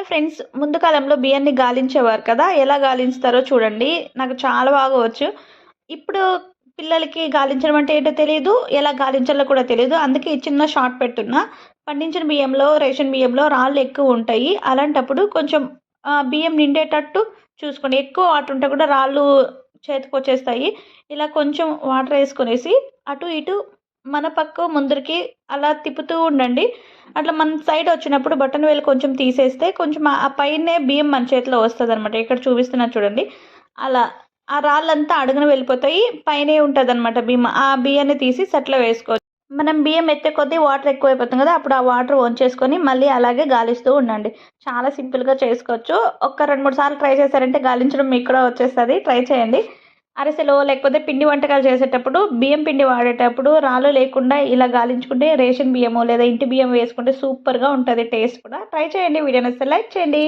Hello friends ముందు కాలంలో బియ్యాన్ని గాలించేవారు కదా? ఎలా గాలించుతారో చూడండి. నాకు చాలా బాగా వచ్చు. ఇప్పుడు పిల్లలకి గాలించడం అంటే ఏంటో తెలియదు ఎలా గాలించాలో కూడా తెలియదు అందుకే ఈ చిన్న షార్ట్ పెట్టున్నా. పండించిన బియ్యంలో రేషన్ బియ్యంలో రాళ్ళు ఎక్కువ ఉంటాయి. అలాంటప్పుడు కొంచెం బియ్యం నిండేటట్టు చూసుకోండి. ఎక్కువ వాటర్ ఉంటే కూడా రాళ్ళు చేతికి వచ్చేస్తాయి. ఇలా కొంచెం వాటర్ వేసుకునేసి అటు ఇటు మన పక్క ముందరికి అలా తిప్పుతూ ఉండండి. అట్లా మన సైడ్ వచ్చినప్పుడు బటన్ వేలు కొంచెం తీసేస్తే కొంచెం ఆ పైనే బియ్యం మన చేతిలో వస్తుంది అనమాట ఇక్కడ చూపిస్తున్నా చూడండి. అలా ఆ రాళ్ళంతా అడుగున వెళ్ళిపోతాయి. పైనే ఉంటుంది అనమాట బియ్యం ఆ బియ్యాన్ని తీసి సెట్లో వేసుకోవచ్చు. మనం బియ్యం ఎత్తే కొద్దీ వాటర్ ఎక్కువైపోతుంది కదా అప్పుడు ఆ వాటర్ వంచేసుకొని మళ్ళీ అలాగే గాలిస్తూ ఉండండి. చాలా సింపుల్గా చేసుకోవచ్చు. ఒక్క రెండు మూడు సార్లు ట్రై చేశారంటే గాలించడం మీకు కూడా వచ్చేస్తుంది. ట్రై చేయండి. అరిసెలో లేకపోతే పిండి వంటకాలు చేసేటప్పుడు బియ్యం పిండి వాడేటప్పుడు రాళ్ళు లేకుండా ఇలా గాలించుకుంటే రేషన్ బియ్యము లేదా ఇంటి బియ్యం వేసుకుంటే సూపర్గా ఉంటుంది టేస్ట్ కూడా. ట్రై చేయండి. వీడియో నచ్చితే లైక్ చేయండి.